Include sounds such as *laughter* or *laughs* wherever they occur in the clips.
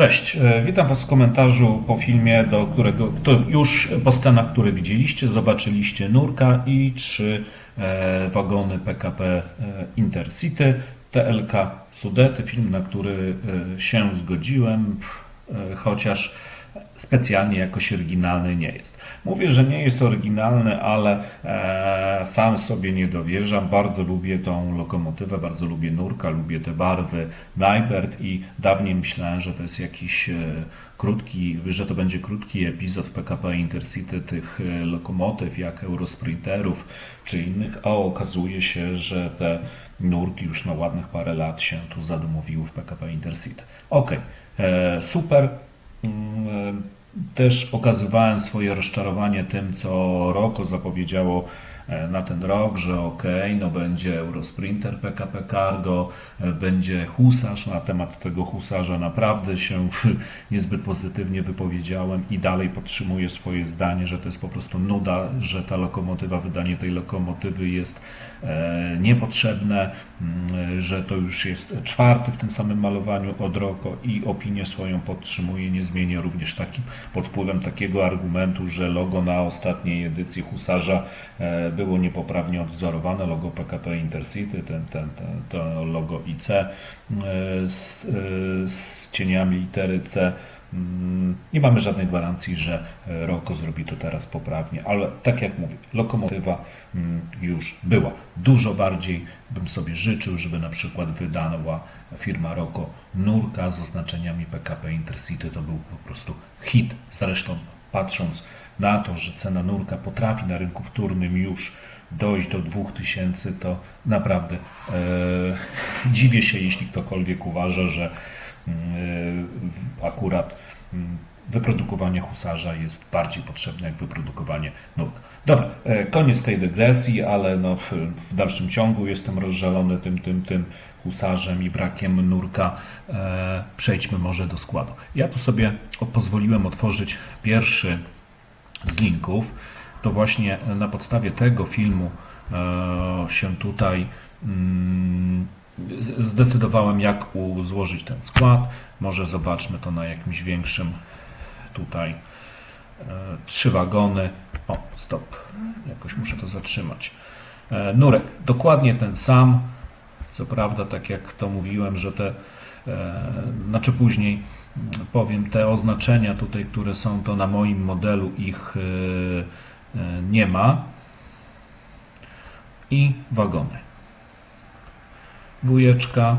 Cześć, e, witam Was w komentarzu po filmie, do którego to już po scenach, które widzieliście, zobaczyliście Nurka i trzy e, wagony PKP e, Intercity, TLK Sudety, film, na który się zgodziłem, chociaż specjalnie jakoś oryginalny nie jest. Mówię, że nie jest oryginalny, ale e, Sam sobie nie dowierzam. Bardzo lubię tą lokomotywę, bardzo lubię nurka, lubię te barwy Najbert i dawniej myślałem, że to jest jakiś e, krótki, że to będzie krótki epizod PKP Intercity tych e, lokomotyw jak Eurosprinterów czy innych, a okazuje się, że te nurki już na ładnych parę lat się tu zadomowiły w PKP Intercity. Okej, e, super. E, Też okazywałem swoje rozczarowanie tym, co Roko zapowiedziało e, na ten rok, że okej, no będzie Eurosprinter PKP Cargo, e, będzie husarz. Na temat tego husarza naprawdę się *laughs* niezbyt pozytywnie wypowiedziałem i dalej podtrzymuję swoje zdanie, że to jest po prostu nuda, że ta lokomotywa, wydanie tej lokomotywy jest niepotrzebne, mm, że to już jest czwarty w tym samym malowaniu od Roko i opinię swoją podtrzymuję, nie zmienię również takim, pod wpływem takiego argumentu, że logo na ostatniej edycji Husarza e, było niepoprawnie odwzorowane, logo PKP Intercity, ten, ten, ten, to logo IC e, z, e, z cieniami litery C. Mm, Nie mamy żadnej gwarancji, że e, Roko zrobi to teraz poprawnie, ale tak jak mówię, lokomotywa mm, już była. Dużo bardziej bym sobie życzył, żeby na przykład wydała firma Roko nurka z oznaczeniami PKP Intercity. To był po prostu hit. Zresztą patrząc na to, że cena nurka potrafi na rynku wtórnym już dojść do 2000, to naprawdę e, *laughs* dziwię się, jeśli ktokolwiek uważa, że akurat mm, wyprodukowanie husarza jest bardziej potrzebne jak wyprodukowanie nurka. Dobra, e, koniec tej dygresji, ale no, w, w dalszym ciągu jestem rozżalony tym, tym, tym husarzem i brakiem nurka. E, przejdźmy może do składu. Ja tu sobie pozwoliłem otworzyć pierwszy z linków. To właśnie na podstawie tego filmu e, się tutaj mm, zdecydowałem, jak złożyć ten skład. Może zobaczmy to na jakimś większym tutaj. E, Trzy wagony. O, stop. Jakoś muszę to zatrzymać. E, Nurek, dokładnie ten sam. Co prawda, tak jak to mówiłem, że te, e, znaczy później mm, powiem, te oznaczenia tutaj, które są, to na moim modelu ich nie ma. I wagony. Dwójeczka,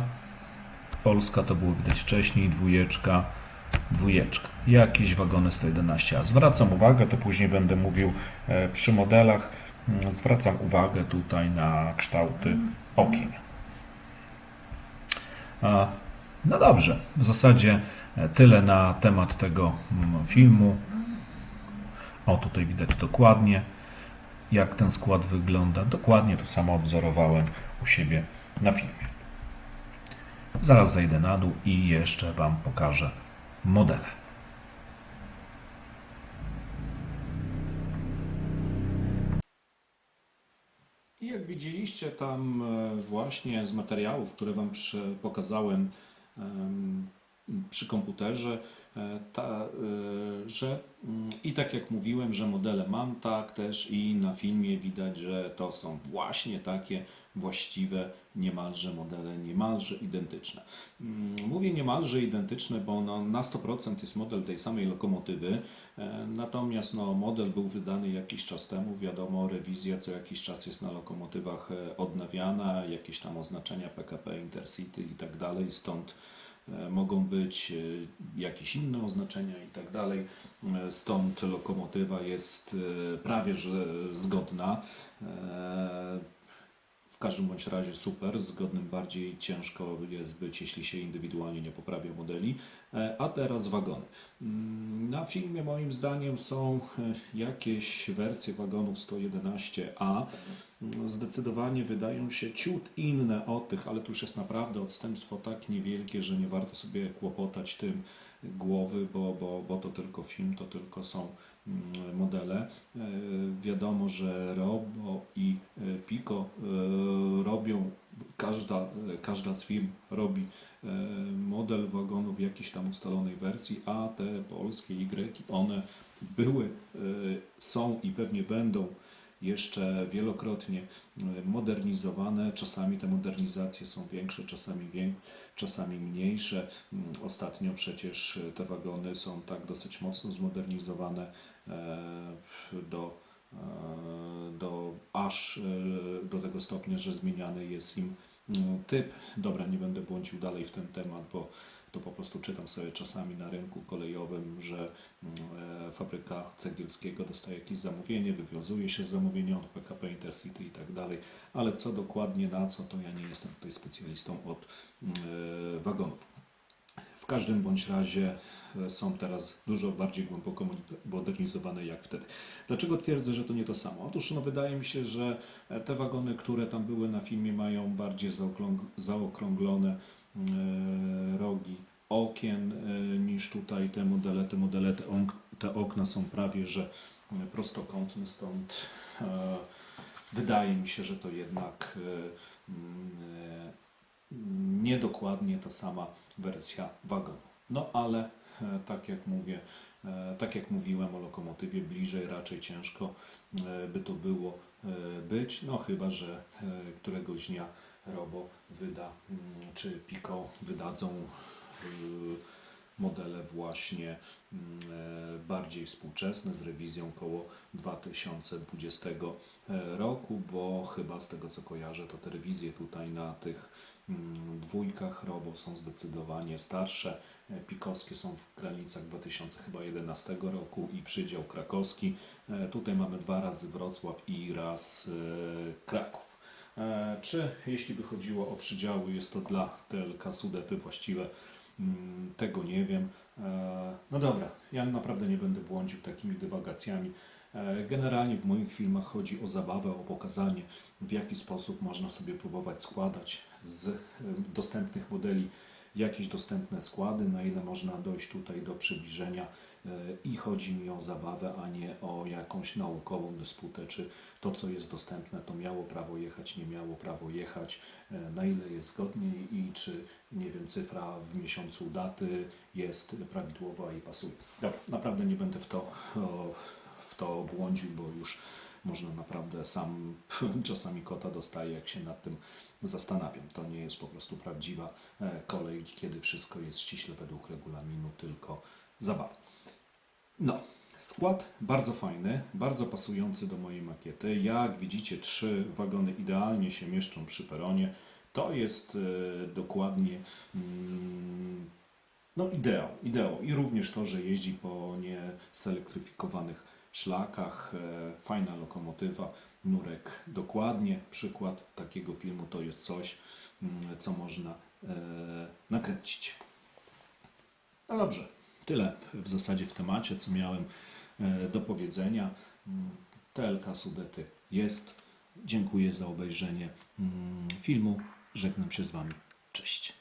Polska to było widać wcześniej, dwójeczka, dwójeczka. Jakieś wagony 111. A zwracam uwagę, to później będę mówił e, przy modelach, mm, zwracam uwagę tutaj na kształty okien. No dobrze, w zasadzie e, tyle na temat tego mm, filmu. O, tutaj widać dokładnie, jak ten skład wygląda. Dokładnie to samo odwzorowałem u siebie na filmie. Zaraz zejdę na dół i jeszcze Wam pokażę modele. I jak widzieliście tam e, właśnie z materiałów, które Wam pokazałem em, przy komputerze, ta, e, że mm, i tak jak mówiłem, że modele mam, tak też i na filmie widać, że to są właśnie takie właściwe niemalże modele, niemalże identyczne. Mm, Mówię niemalże identyczne, bo no, na 100% jest model tej samej lokomotywy, e, natomiast no, model był wydany jakiś czas temu, wiadomo, rewizja co jakiś czas jest na lokomotywach e, odnawiana, jakieś tam oznaczenia PKP Intercity i tak dalej, stąd e, mogą być e, jakieś inne oznaczenia i tak dalej. E, Stąd lokomotywa jest e, prawie że zgodna. Każdym bądź razie super, zgodnym bardziej ciężko jest być, jeśli się indywidualnie nie poprawia modeli. E, A teraz wagony. Mm, Na filmie moim zdaniem są e, jakieś wersje wagonów 111A. Mm, Zdecydowanie wydają się ciut inne od tych, ale tu już jest naprawdę odstępstwo tak niewielkie, że nie warto sobie kłopotać tym głowy, bo, bo, bo to tylko film, to tylko są modele. E, Wiadomo, że Robo i e, Pico e, robią, każda, każda z firm robi model wagonu w jakiejś tam ustalonej wersji, a te polskie Y, one były, są i pewnie będą jeszcze wielokrotnie e, modernizowane. Czasami te modernizacje są większe, czasami, czasami mniejsze. Mm, Ostatnio przecież te wagony są tak dosyć mocno zmodernizowane e, do e, do, aż e, do tego stopnia, że zmieniany jest im typ. Dobra, nie będę błądził dalej w ten temat, bo to po prostu czytam sobie czasami na rynku kolejowym, że mm, e, fabryka Cegielskiego dostaje jakieś zamówienie, wywiązuje się z zamówienia od PKP Intercity i tak dalej, ale co dokładnie na co, to ja nie jestem tutaj specjalistą od mm, e, wagonów. W każdym bądź razie e, są teraz dużo bardziej głęboko modernizowane jak wtedy. Dlaczego twierdzę, że to nie to samo? Otóż no, wydaje mi się, że e, te wagony, które tam były na filmie, mają bardziej zaokrąg- zaokrąglone e, rogi okien niż tutaj te modele. Te modele, te, ok- te okna są prawie że prostokątne, stąd wydaje mi się, że to jednak niedokładnie ta sama wersja wagonu. No ale e, tak jak mówię, e, tak jak mówiłem o lokomotywie, bliżej raczej ciężko e, by to było być, no chyba, że któregoś dnia Robo wyda, mm, czy Pico wydadzą modele właśnie mm, bardziej współczesne z rewizją koło 2020 roku, bo chyba z tego co kojarzę, to te rewizje tutaj na tych dwójkach Robo są zdecydowanie starsze. E, Pikowskie są w granicach 2011 roku i przydział krakowski. E, Tutaj mamy dwa razy Wrocław i raz e, Kraków. Czy jeśli by chodziło o przydziały, jest to dla TLK Sudety właściwe? Mm, Tego nie wiem. No dobra, ja naprawdę nie będę błądził takimi dywagacjami. E, Generalnie w moich filmach chodzi o zabawę, o pokazanie, w jaki sposób można sobie próbować składać z e, dostępnych modeli jakieś dostępne składy, na ile można dojść tutaj do przybliżenia e, i chodzi mi o zabawę, a nie o jakąś naukową dysputę, czy to, co jest dostępne, to miało prawo jechać, nie miało prawo jechać, na ile jest zgodnie i czy, nie wiem, cyfra w miesiącu daty jest prawidłowa i pasuje. Dobra, naprawdę nie będę w to, w to błądził, bo już można naprawdę sam *laughs* czasami kota dostaje, jak się nad tym zastanawiam. To nie jest po prostu prawdziwa e, kolej, kiedy wszystko jest ściśle według regulaminu, tylko zabawa. No, skład bardzo fajny, bardzo pasujący do mojej makiety. Jak widzicie, trzy wagony idealnie się mieszczą przy peronie. To jest e, dokładnie mm, no ideał, ideał. I również to, że jeździ po nieselektryfikowanych szlakach. E, fajna lokomotywa, nurek dokładnie. Przykład takiego filmu to jest coś, mm, co można e, nakręcić. No dobrze, tyle w zasadzie w temacie, co miałem e, do powiedzenia. Mm, TLK Sudety jest. Dziękuję za obejrzenie mm, filmu. Żegnam się z Wami. Cześć.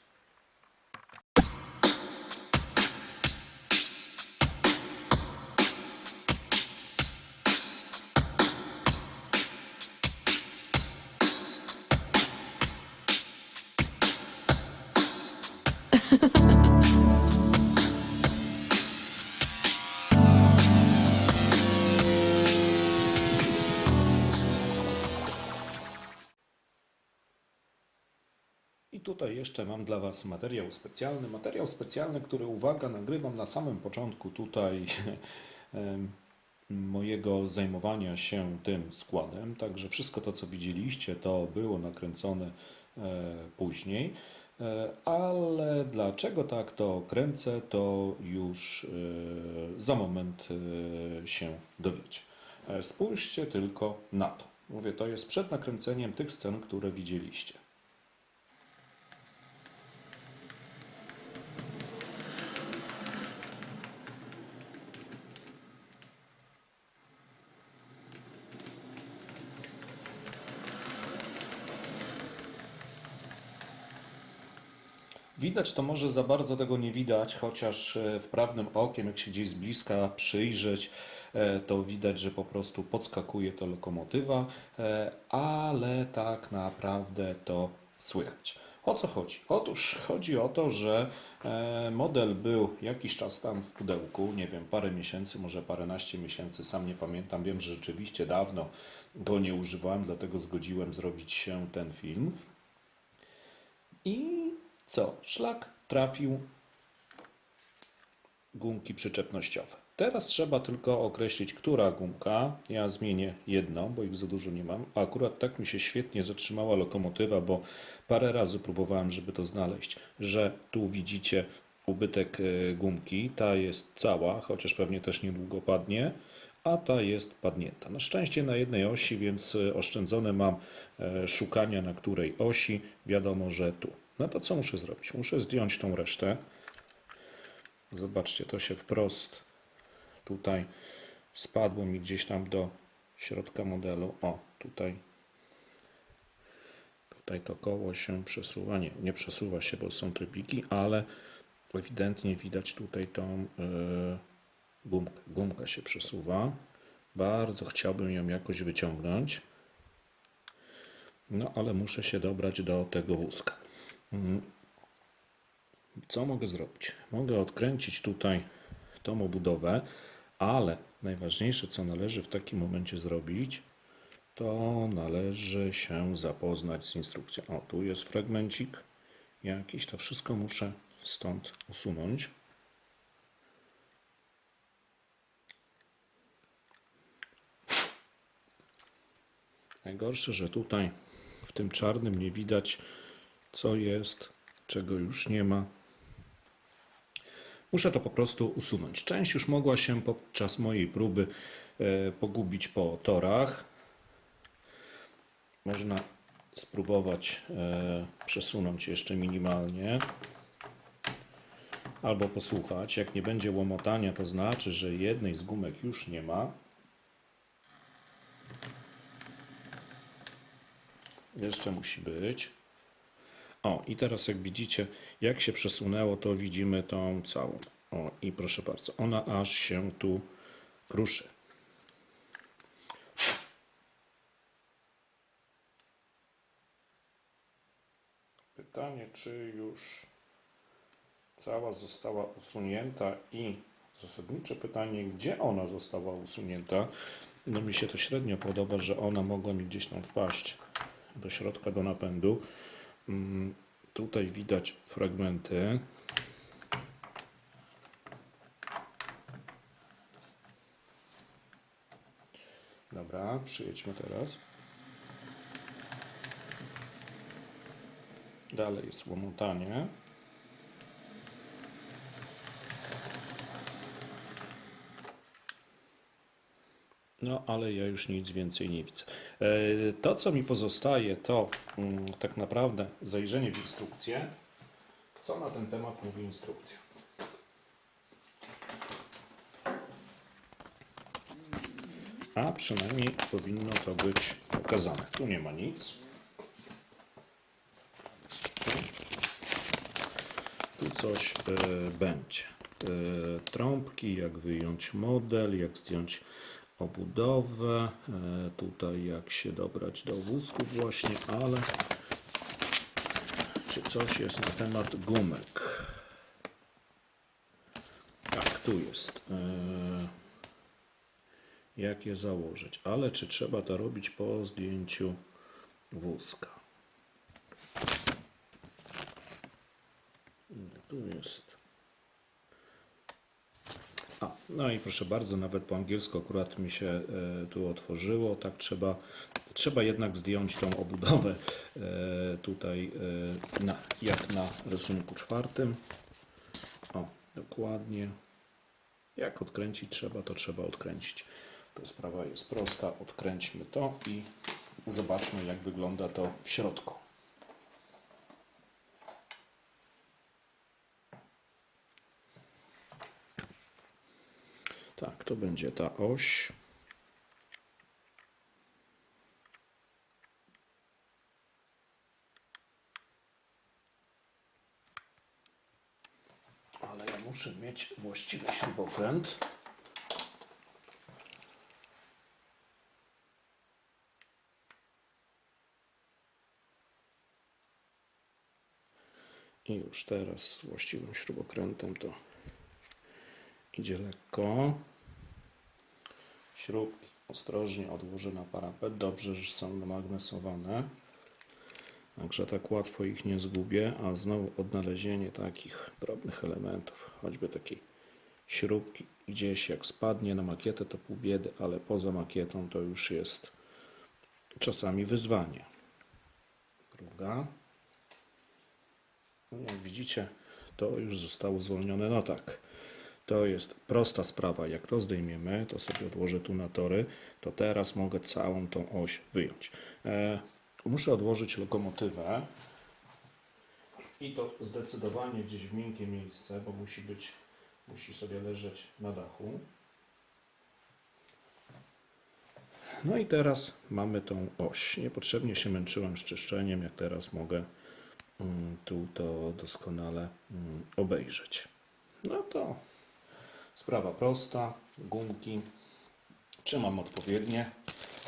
Tutaj jeszcze mam dla Was materiał specjalny. Materiał specjalny, który, uwaga, nagrywam na samym początku tutaj *laughs* mojego zajmowania się tym składem. Także wszystko to, co widzieliście, to było nakręcone e, później. E, ale dlaczego tak to kręcę, to już e, za moment się dowiecie. Spójrzcie tylko na to. Mówię, to jest przed nakręceniem tych scen, które widzieliście. Widać to może za bardzo tego nie widać, chociaż e, wprawnym okiem, jak się gdzieś z bliska przyjrzeć, e, to widać, że po prostu podskakuje to lokomotywa, e, ale tak naprawdę to słychać. O co chodzi? Otóż chodzi o to, że model był jakiś czas tam w pudełku, nie wiem, parę miesięcy, może paręnaście miesięcy, sam nie pamiętam. Wiem, że rzeczywiście dawno go nie używałem, dlatego zgodziłem zrobić się ten film. I co? Szlak trafił gumki przyczepnościowe. Teraz trzeba tylko określić, która gumka. Ja zmienię jedną, bo ich za dużo nie mam. A akurat tak mi się świetnie zatrzymała lokomotywa, bo parę razy próbowałem, żeby to znaleźć, że tu widzicie ubytek e, gumki. Ta jest cała, chociaż pewnie też niedługo padnie, a ta jest padnięta. Na szczęście na jednej osi, więc e, oszczędzone mam e, szukania na której osi. Wiadomo, że tu. No to co muszę zrobić? Muszę zdjąć tą resztę. Zobaczcie, to się wprost tutaj spadło mi gdzieś tam do środka modelu. O, tutaj tutaj to koło się przesuwa. Nie, nie przesuwa się, bo są trybiki, ale ewidentnie widać tutaj tą yy, gumkę. Gumka się przesuwa. Bardzo chciałbym ją jakoś wyciągnąć. No, ale muszę się dobrać do tego wózka. Mm. Co mogę zrobić? Mogę odkręcić tutaj tą obudowę, ale najważniejsze, co należy w takim momencie zrobić, to należy się zapoznać z instrukcją. O, tu jest fragmencik jakiś, to wszystko muszę stąd usunąć. Najgorsze, że tutaj w tym czarnym nie widać, co jest, czego już nie ma. Muszę to po prostu usunąć. Część już mogła się podczas mojej próby e, pogubić po torach. Można spróbować e, przesunąć jeszcze minimalnie. Albo posłuchać. Jak nie będzie łomotania, to znaczy, że jednej z gumek już nie ma. Jeszcze musi być. O, i teraz jak widzicie, jak się przesunęło, to widzimy tą całą. O, i proszę bardzo, ona aż się tu kruszy. Pytanie, czy już cała została usunięta i zasadnicze pytanie, gdzie ona została usunięta. No mi się to średnio podoba, że ona mogła mi gdzieś tam wpaść do środka, do napędu. Mm, Tutaj widać fragmenty. Dobra, przyjedźmy teraz. Dalej jest łomotanie. No, ale ja już nic więcej nie widzę. E, To, co mi pozostaje, to mm, tak naprawdę zajrzenie w instrukcję. Co na ten temat mówi instrukcja? A przynajmniej powinno to być pokazane. Tu nie ma nic. Tu coś e, będzie. E, trąbki, jak wyjąć model, jak zdjąć obudowę. E, tutaj jak się dobrać do wózku właśnie, ale czy coś jest na temat gumek? Tak, tu jest. E, jak je założyć? Ale czy trzeba to robić po zdjęciu wózka? Tu jest. A, no i proszę bardzo, nawet po angielsku akurat mi się e, tu otworzyło. Tak trzeba, trzeba jednak zdjąć tą obudowę e, tutaj e, na, jak na rysunku czwartym. O, dokładnie. Jak odkręcić trzeba, to trzeba odkręcić. To sprawa jest prosta. Odkręćmy to i zobaczmy, jak wygląda to w środku. Tak, to będzie ta oś. Ale ja muszę mieć właściwy śrubokręt. I już teraz z właściwym śrubokrętem to idzie lekko. Śrubki ostrożnie odłożę na parapet. Dobrze, że są namagnesowane. Także tak łatwo ich nie zgubię. A znowu odnalezienie takich drobnych elementów, choćby takiej śrubki gdzieś jak spadnie na makietę to pół biedy, ale poza makietą to już jest czasami wyzwanie. Druga. No, Jak widzicie, to już zostało zwolnione. No tak, to jest prosta sprawa. Jak to zdejmiemy, to sobie odłożę tu na tory, to teraz mogę całą tą oś wyjąć. E, muszę odłożyć lokomotywę i to zdecydowanie gdzieś w miękkie miejsce, bo musi być, musi sobie leżeć na dachu. No i teraz mamy tą oś. Niepotrzebnie się męczyłem z czyszczeniem, jak teraz mogę mm, tu to doskonale mm, obejrzeć. No to sprawa prosta, gumki. Czy mam odpowiednie?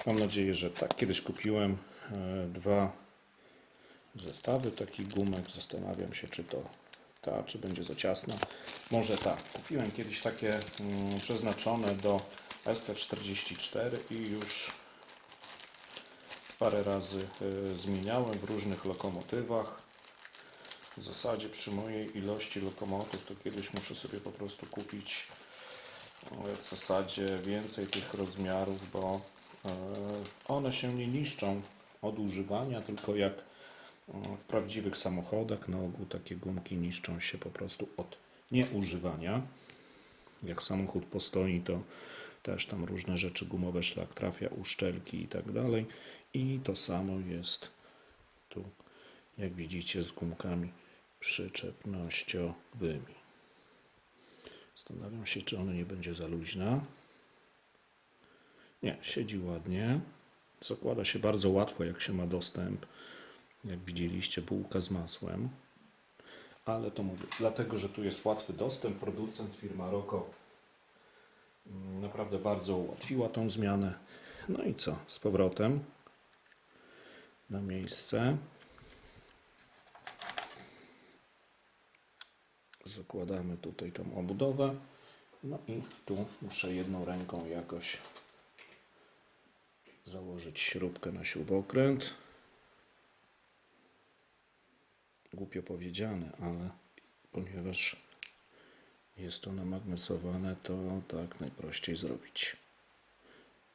Mam nadzieję, że tak. Kiedyś kupiłem e, dwa zestawy takich gumek. Zastanawiam się, czy to ta, czy będzie za ciasna. Może tak. Kupiłem kiedyś takie mm, przeznaczone do ST44 i już parę razy y, zmieniałem w różnych lokomotywach. W zasadzie przy mojej ilości lokomotyw to kiedyś muszę sobie po prostu kupić e, w zasadzie więcej tych rozmiarów, bo e, one się nie niszczą od używania, tylko jak e, w prawdziwych samochodach na ogół takie gumki niszczą się po prostu od nieużywania. Jak samochód postoi, to też tam różne rzeczy gumowe, szlak trafia, uszczelki i tak dalej. I to samo jest tu, jak widzicie, z gumkami przyczepnościowymi. Zastanawiam się, czy ona nie będzie za luźna. Nie, siedzi ładnie. Zakłada się bardzo łatwo, jak się ma dostęp. Jak widzieliście, bułka z masłem. Ale to mówię, dlatego, że tu jest łatwy dostęp, producent firma Roko mm, naprawdę bardzo ułatwiła tą zmianę. No i co? Z powrotem na miejsce. Zakładamy tutaj tą obudowę. No i tu muszę jedną ręką jakoś założyć śrubkę na śrubokręt. Głupio powiedziane, ale ponieważ jest to namagnesowane, to tak najprościej zrobić.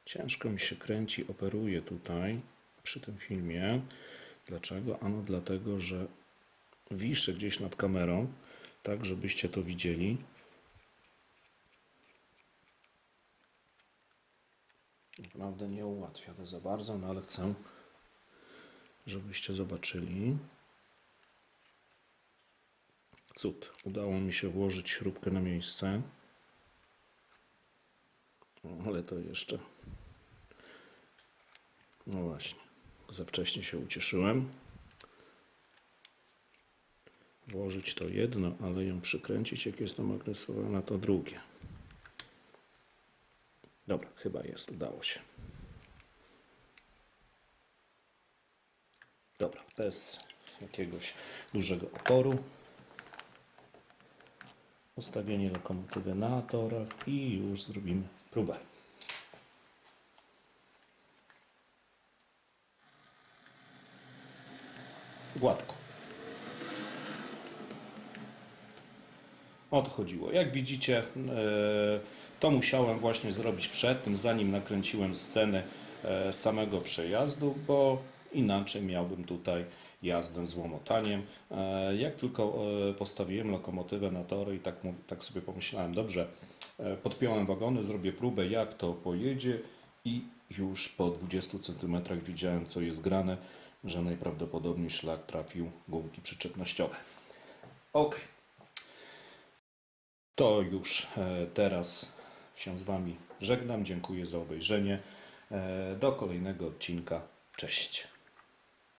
Ciężko mi się kręci, operuje tutaj przy tym filmie. Dlaczego? Ano dlatego, że wiszę gdzieś nad kamerą, tak żebyście to widzieli. Naprawdę nie ułatwia to za bardzo, no ale chcę, żebyście zobaczyli. Cud. Udało mi się włożyć śrubkę na miejsce. No, Ale to jeszcze. No właśnie. Za wcześnie się ucieszyłem. Włożyć to jedno, ale ją przykręcić, jak jest namagnesowana, to drugie. Dobra, chyba jest, udało się. Dobra, bez jakiegoś dużego oporu. Ustawienie lokomotywy na torach i już zrobimy próbę. Gładko. O to chodziło. Jak widzicie, e, to musiałem właśnie zrobić przed tym, zanim nakręciłem scenę e, samego przejazdu, bo inaczej miałbym tutaj jazdę z łomotaniem. E, Jak tylko postawiłem lokomotywę na tory i tak, tak sobie pomyślałem, dobrze, podpiąłem wagony, zrobię próbę, jak to pojedzie i już po 20 cm widziałem, co jest grane, że najprawdopodobniej szlak trafił gumki przyczepnościowe. Ok. To już e, teraz się z Wami żegnam. Dziękuję za obejrzenie. E, Do kolejnego odcinka. Cześć.